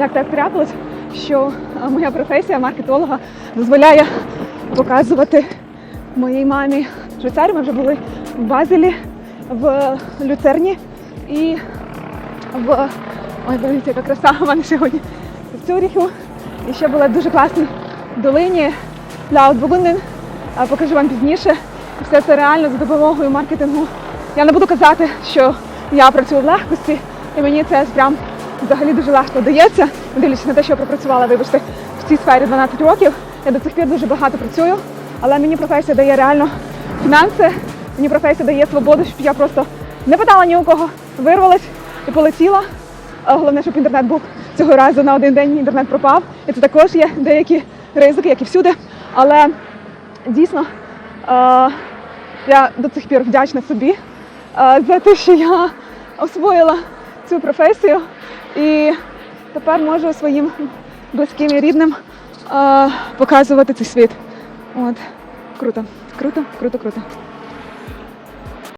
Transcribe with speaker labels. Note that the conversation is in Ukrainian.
Speaker 1: як так трапилось, що е, моя професія маркетолога дозволяє показувати моїй мамі Швейцарію. Ми вже були в Базелі, в Люцерні і в ой, дивіться, яка краса у мене сьогодні в Цюріху. І ще була дуже класна долині Lautbugunden. А Покажу вам пізніше. Все це реально за допомогою маркетингу. Я не буду казати, що я працюю в легкості, і мені це прям взагалі дуже легко дається, дивлячись на те, що я пропрацювала, вибачте, в цій сфері 12 років. Я до цих пір дуже багато працюю, але мені професія дає реально фінанси, мені професія дає свободу, щоб я просто не питала ні у кого, вирвалась і полетіла. А Головне, щоб інтернет був цього разу на один день інтернет пропав. І це також є деякі ризики, як і всюди. Але дійсно е, я до цих пір вдячна собі е, за те, що я освоїла цю професію і тепер можу своїм близьким і рідним е, показувати цей світ. От круто, круто, круто, круто.